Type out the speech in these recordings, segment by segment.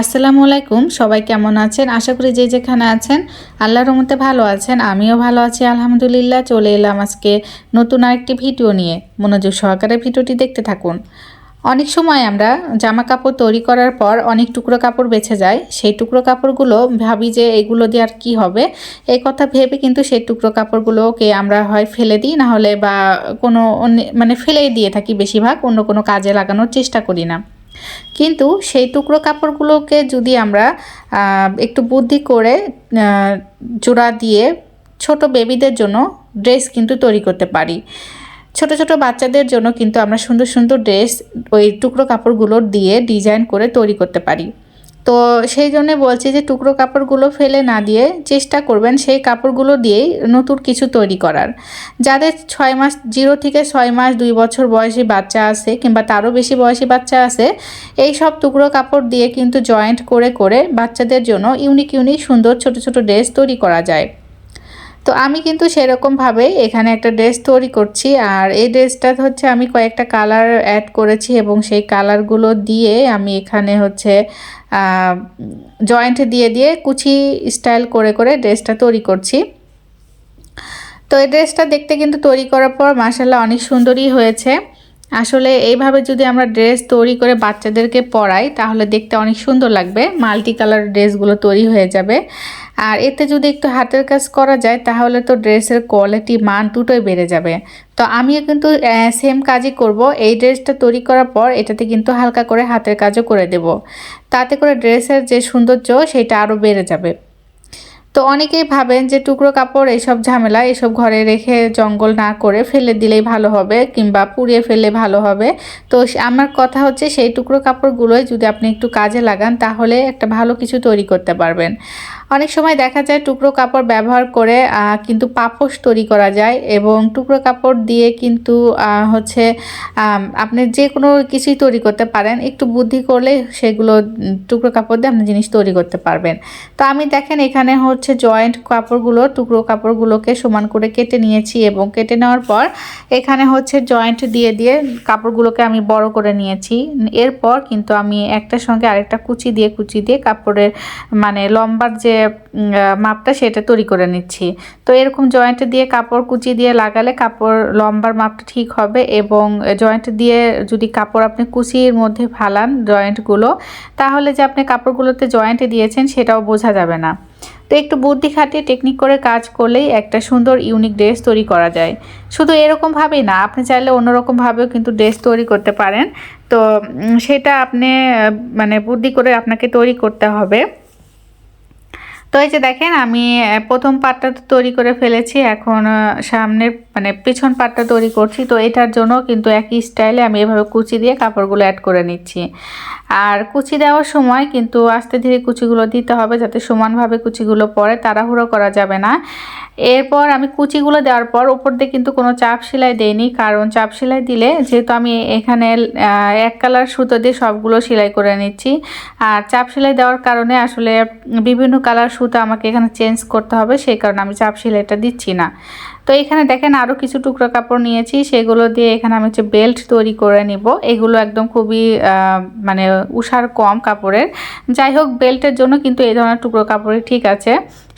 আসসালামু আলাইকুম, সবাই কেমন আছেন? আশা করি যে যেখানে আছেন, আল্লাহর রহমতে ভালো আছেন, আমিও ভালো আছি, আলহামদুলিল্লাহ। চলে এলাম আজকে নতুন আরেকটি ভিডিও নিয়ে। মনোযোগ সহকারে ভিডিওটি দেখতে থাকুন। অনেক সময় আমরা জামা কাপড় তৈরি করার পর অনেক টুকরো কাপড় বেছে যায় সেই টুকরো কাপড়গুলো ভাবি যে এগুলো দিয়ে আর কী হবে? এই কথা ভেবে কিন্তু সেই টুকরো কাপড়গুলোকে আমরা হয় ফেলে দিই, না হলে বা কোনো মানে ফেলেই দিয়ে থাকি বেশিরভাগ, অন্য কোনো কাজে লাগানোর চেষ্টা করি না। কিন্তু সেই টুকরো কাপড়গুলোকে যদি আমরা একটু বুদ্ধি করে জোড়া দিয়ে ছোট বেবিদের জন্য ড্রেস কিন্তু তৈরি করতে পারি। ছোট ছোট বাচ্চাদের জন্য কিন্তু আমরা সুন্দর সুন্দর ড্রেস ওই টুকরো কাপড়গুলো দিয়ে ডিজাইন করে তৈরি করতে পারি। তো সেই জন্য বলছি যে টুকরো কাপড়গুলো ফেলে না দিয়ে চেষ্টা করবেন সেই কাপড়গুলো দিয়েই নতুন কিছু তৈরি করার। যাদের ছয় মাস, জিরো থেকে ছয় মাস, দুই বছর বয়সী বাচ্চা আছে কিংবা তারও বেশি বয়সী বাচ্চা আছে, এই সব টুকরো কাপড় দিয়ে কিন্তু জয়েন্ট করে করে বাচ্চাদের জন্য ইউনিক ইউনিক সুন্দর ছোট ছোট ড্রেস তৈরি করা যায়। তো আমি কিন্তু সেরকমভাবে এখানে একটা ড্রেস তৈরি করছি আর এই ড্রেসটা হচ্ছে আমি কয়েকটা কালার অ্যাড করেছি এবং সেই কালারগুলো দিয়ে আমি এখানে হচ্ছে জয়েন্ট দিয়ে দিয়ে কুচি স্টাইল করে করে ড্রেসটা তৈরি করছি। তো এই ড্রেসটা দেখতে কিন্তু তৈরি করার পর মাসাল্লাহ অনেক সুন্দরই হয়েছে। আসলে এইভাবে যদি আমরা ড্রেস তৈরি করে বাচ্চাদেরকে পরাই, তাহলে দেখতে অনেক সুন্দর লাগবে। মাল্টি কালার ড্রেসগুলো তৈরি হয়ে যাবে। আর এতে যদি একটু হাতের কাজ করা যায়, তাহলে তো ড্রেসের কোয়ালিটি মান দুটোই বেড়ে যাবে। তো আমিও কিন্তু সেম কাজই করব। এই ড্রেসটা তৈরি করার পর এটাতে কিন্তু হালকা করে হাতের কাজও করে দেব। তাতে করে ড্রেসের যে সৌন্দর্য, সেটা আরও বেড়ে যাবে। তো অনেকেই ভাবেন যে টুকরো কাপড়, এইসব ঝামেলা এসব ঘরে রেখে জঙ্গল না করে ফেলে দিলেই ভালো হবে কিংবা পুড়িয়ে ফেলে ভালো হবে। তো আমার কথা হচ্ছে সেই টুকরো কাপড়গুলোই যদি আপনি একটু কাজে লাগান, তাহলে একটা ভালো কিছু তৈরি করতে পারবেন। অনেক সময় দেখা যায় টুকরো কাপড় ব্যবহার করে কিন্তু পাপোশ তৈরি করা যায় এবং টুকরো কাপড় দিয়ে কিন্তু হচ্ছে আপনি যে কোনো কিছুই তৈরি করতে পারেন। একটু বুদ্ধি করলে সেগুলো, টুকরো কাপড় দিয়ে আপনি জিনিস তৈরি করতে পারবেন। তো আমি দেখেন এখানে হচ্ছে জয়েন্ট কাপড়গুলো, টুকরো কাপড়গুলোকে সমান করে কেটে নিয়েছি এবং কেটে নেওয়ার পর এখানে হচ্ছে জয়েন্ট দিয়ে দিয়ে কাপড়গুলোকে আমি বড় করে নিয়েছি। এরপর কিন্তু আমি একটার সঙ্গে আরেকটা কুচি দিয়ে কুচি দিয়ে কাপড়ের মানে লম্বার যে আহ, মাপটা সেটা তৈরি করে নিচ্ছি। তো এরকম জয়েন্ট দিয়ে কাপড় কুচি দিয়ে লাগালে কাপড় লম্বার মাপটা ঠিক হবে এবং জয়েন্ট দিয়ে যদি কাপড় আপনি কুচির মধ্যে ফালান জয়েন্টগুলো তাহলে যে আপনি কাপড়গুলোতে জয়েন্ট দিয়েছেন সেটাও বোঝা যাবে না। তো একটু বুদ্ধি খাটিয়ে টেকনিক করে কাজ করলেই একটা সুন্দর ইউনিক ড্রেস তৈরি করা যায়। শুধু এরকমভাবেই না আপনি চাইলে অন্যরকমভাবেও কিন্তু ড্রেস তৈরি করতে পারেন। তো সেটা আপনি মানে বুদ্ধি করে আপনাকে তৈরি করতে হবে। তো এই যে দেখেন আমি প্রথম পার্টটা তো তৈরি করে ফেলেছি। এখন সামনের মানে পেছন পার্টটা তৈরি করছি, তো এটার জন্য কিন্তু একই স্টাইলে আমি এভাবে কুচি দিয়ে কাপড়গুলো অ্যাড করে নিচ্ছি। আর কুচি দেওয়ার সময় কিন্তু আস্তে ধীরে কুচিগুলো দিতে হবে যাতে সমানভাবে কুচিগুলো পড়ে তাড়াহুড়ো করা যাবে না। এরপর আমি কুচিগুলো দেওয়ার পর উপর দিয়ে কিন্তু কোনো চাপ সেলাই দেইনি, কারণ চাপ সেলাই দিলে যেহেতু আমি এখানে এক কালার সুতো দিয়ে সবগুলো সেলাই করে নিচ্ছি। আর চাপ সেলাই দেওয়ার কারণে আসলে বিভিন্ন কালার সুতো আমাকে এখানে চেঞ্জ করতে হবে, সেই কারণে আমি চাপ সেলাইটা দিচ্ছি না। তো এখানে দেখেন আরও কিছু টুকরো কাপড় নিয়েছি, সেগুলো দিয়ে এখানে আমি হচ্ছে বেল্ট তৈরি করে নিব। এগুলো একদম খুবই মানে উষার কম কাপড়ের। যাই হোক, বেল্টের জন্য কিন্তু এই ধরনের টুকরো কাপড়ই ঠিক আছে।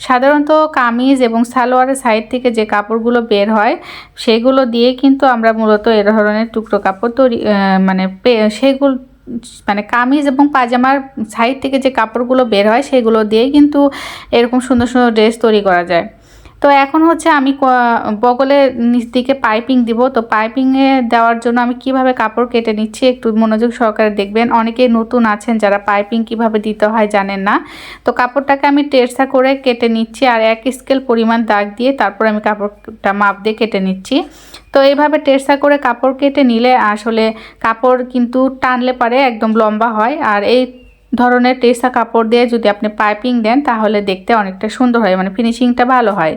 সাধারণত কামিজ এবং সালোয়ারের সাইড থেকে যে কাপড়গুলো বের হয়, সেগুলো দিয়ে কিন্তু আমরা মূলত এ ধরনের টুকরো কাপড় তৈরি মানে সেগুলো মানে কামিজ এবং পাজামার সাইড থেকে যে কাপড়গুলো বের হয়, সেগুলো দিয়ে কিন্তু এরকম সুন্দর সুন্দর ড্রেস তৈরি করা যায়। তো এখন হচ্ছে আমি বগলের নিচ দিকে পাইপিং দিব। তো পাইপিংয়ে দেওয়ার জন্য আমি কীভাবে কাপড় কেটে নিচ্ছি একটু মনোযোগ সহকারে দেখবেন। অনেকেই নতুন আছেন যারা পাইপিং কীভাবে দিতে হয় জানেন না। তো কাপড়টাকে আমি টেরসা করে কেটে নিচ্ছি আর এক স্কেল পরিমাণ দাগ দিয়ে তারপর আমি কাপড়টা মাপ দিয়ে কেটে নিচ্ছি। তো এইভাবে টেরসা করে কাপড় কেটে নিলে আসলে কাপড় কিন্তু টানলে পারে, একদম লম্বা হয়। আর এই ধরনের টেসা কাপড় দিয়ে যদি আপনি পাইপিং দেন, তাহলে দেখতে অনেকটা সুন্দর হয় মানে ফিনিশিংটা ভালো হয়।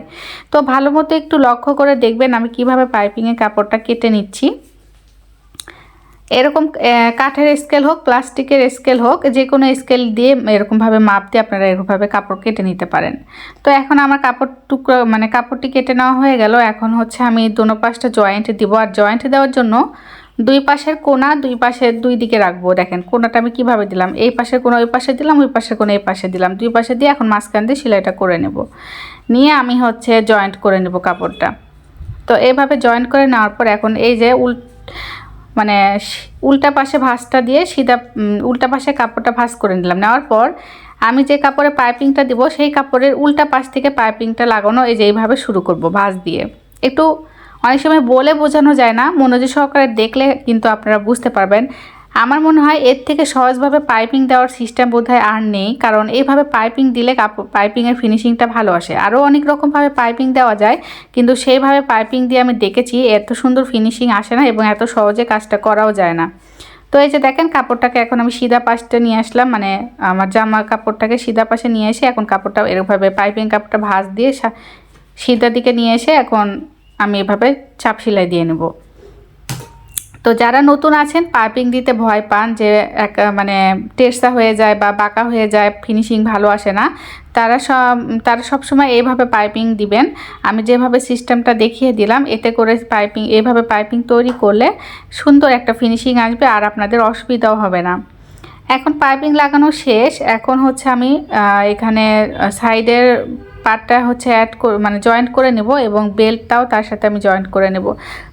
তো ভালো মতো একটু লক্ষ্য করে দেখবেন আমি কীভাবে পাইপিংয়ে কাপড়টা কেটে নিচ্ছি। এরকম কাঠের স্কেল হোক, প্লাস্টিকের স্কেল হোক যে কোনো স্কেল দিয়ে এরকমভাবে মাপ দিয়ে আপনারা এরকমভাবে কাপড় কেটে নিতে পারেন। তো এখন আমার কাপড় টুকরো মানে কাপড়টি কেটে নেওয়া হয়ে গেল। এখন হচ্ছে আমি দোনো পাশটা জয়েন্ট দিব। আর জয়েন্ট দেওয়ার জন্য দুই পাশের কোনা, দুই পাশের দুই দিকে রাখব। দেখেন, কোনাটা আমি কীভাবে দিলাম? এই পাশের কোনা ওই পাশে দিলাম, ওই পাশের কোনা এই পাশে দিলাম। দুই পাশে দিয়ে এখন মাঝখান দিয়ে সেলাইটা করে নেব। নিয়ে আমি হচ্ছে জয়েন্ট করে নেব কাপড়টা। তো এইভাবে জয়েন করে নেওয়ার পর এখন এই যে উল মানে উল্টা পাশে ভাঁজটা দিয়ে সিধা উল্টা পাশে কাপড়টা ভাঁজ করে নিলাম। নেওয়ার পর আমি যে কাপড়ে পাইপিংটা দিব, সেই কাপড়ের উল্টা পাশ থেকে পাইপিংটা লাগানো এই যে এইভাবে শুরু করব ভাঁজ দিয়ে। একটু অনেক সময় বলে বোঝানো যায় না, মনোযোগ সহকারে দেখলে কিন্তু আপনারা বুঝতে পারবেন। আমার মনে হয় এর থেকে সহজভাবে পাইপিং দেওয়ার সিস্টেম বোধহয় আর নেই, কারণ এইভাবে পাইপিং দিলে পাইপিংয়ের ফিনিশিংটা ভালো আসে। আরও অনেক রকমভাবে পাইপিং দেওয়া যায়, কিন্তু সেইভাবে পাইপিং দিয়ে আমি দেখেছি এত সুন্দর ফিনিশিং আসে না এবং এত সহজে কাজটা করাও যায় না। তো এই যে দেখেন কাপড়টাকে এখন আমি সিধা পাশটা নিয়ে আসলাম মানে আমার জামা কাপড়টাকে সিধা পাশে নিয়ে এসে এখন কাপড়টা এরকমভাবে পাইপিং কাপড়টা ভাঁজ দিয়ে সিধা দিকে নিয়ে এসে এখন আমি এভাবে চাপ সেলাই দিয়ে নেব। তো যারা নতুন আছেন, পাইপিং দিতে ভয় পান যে এক মানে টেরসা হয়ে যায় বা বাঁকা হয়ে যায় ফিনিশিং ভালো আসে না, তারা সব, তারা সবসময় এইভাবে পাইপিং দিবেন। আমি যেভাবে সিস্টেমটা দেখিয়ে দিলাম, এতে করে পাইপিং এইভাবে পাইপিং তৈরি করলে সুন্দর একটা ফিনিশিং আসবে আর আপনাদের অসুবিধাও হবে না। এখন পাইপিং লাগানো শেষ, এখন হচ্ছে আমি এখানে সাইডের পার্টটা হচ্ছে অ্যাড মানে জয়েন্ট করে নেব এবং বেল্টটাও তার সাথে আমি জয়েন্ট করে নেব।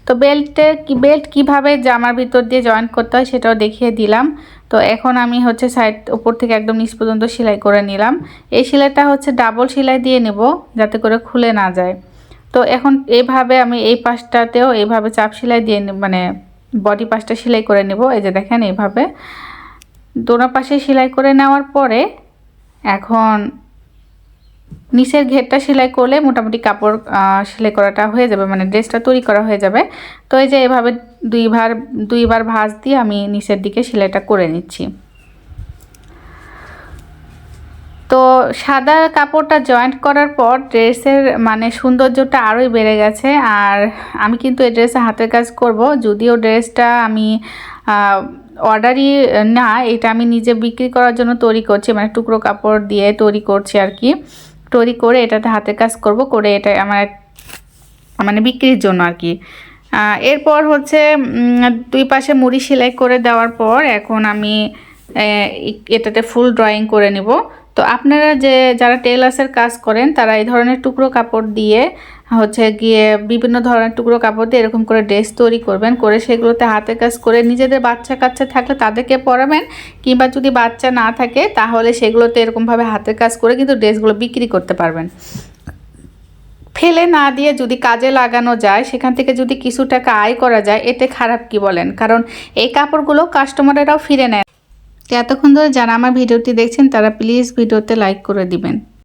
তো বেল্টে কি বেল্ট কীভাবে জামার ভিতর দিয়ে জয়েন্ট করতে হয় সেটাও দেখিয়ে দিলাম। তো এখন আমি হচ্ছে সাইড ওপর থেকে একদম নিচ পর্যন্ত সেলাই করে নিলাম। এই সেলাইটা হচ্ছে ডাবল সেলাই দিয়ে নেব যাতে করে খুলে না যায়। তো এখন এইভাবে আমি এই পাশটাতেও এইভাবে চাপ সেলাই দিয়ে মানে বডি পাশটা সেলাই করে নেব। এই যে দেখেন এইভাবে দোনো পাশে সেলাই করে নেওয়ার পরে এখন নিচের ঘেরটা সেলাই করলে মোটামুটি কাপড় সেলাই করাটা হয়ে যাবে মানে ড্রেসটা তৈরি করা হয়ে যাবে। তো এই যে এভাবে দুইবার দুইবার ভাঁজ দিয়ে আমি নিচের দিকে সেলাইটা করে নিচ্ছি। তো সাদা কাপড়টা জয়েন্ট করার পর ড্রেসের মানে সৌন্দর্যটা আরোই বেড়ে গেছে। আর আমি কিন্তু এই ড্রেসে হাতের কাজ করব, যদিও ড্রেসটা আমি অর্ডারই না, এটা আমি নিজে বিক্রি করার জন্য তৈরি করছি মানে টুকরো কাপড় দিয়ে তৈরি করছি আর কি। তৈরি করে এটাতে হাতের কাজ করব, করে এটা আমার মানে বিক্রির জন্য আর কি। এরপর হচ্ছে দুই পাশে মুড়ি সেলাই করে দেওয়ার পর এখন আমি এটাতে ফুল ড্রয়িং করে নিব। তো আপনারা যে, যারা টেলার্সের কাজ করেন, তারা এই ধরনের টুকরো কাপড় দিয়ে হচ্ছে গিয়ে বিভিন্ন ধরনের টুকরো কাপড় দিয়ে এরকম করে ড্রেস তৈরি করবেন, করে সেগুলোতে হাতে কাজ করে নিজেদের বাচ্চা কাচ্চা থাকলে তাদেরকে পরাবেন, কিংবা যদি বাচ্চা না থাকে তাহলে সেগুলোতে এরকমভাবে হাতের কাজ করে কিন্তু ড্রেসগুলো বিক্রি করতে পারবেন। ফেলে না দিয়ে যদি কাজে লাগানো যায়, সেখান থেকে যদি কিছু টাকা আয় করা যায়, এতে খারাপ কি বলেন? কারণ এই কাপড়গুলো কাস্টমারেরাও ফিরে নেয়। এতক্ষণ ধরে যারা আমার ভিডিওটি দেখছেন, তারা প্লিজ ভিডিওতে লাইক করে দিবেন।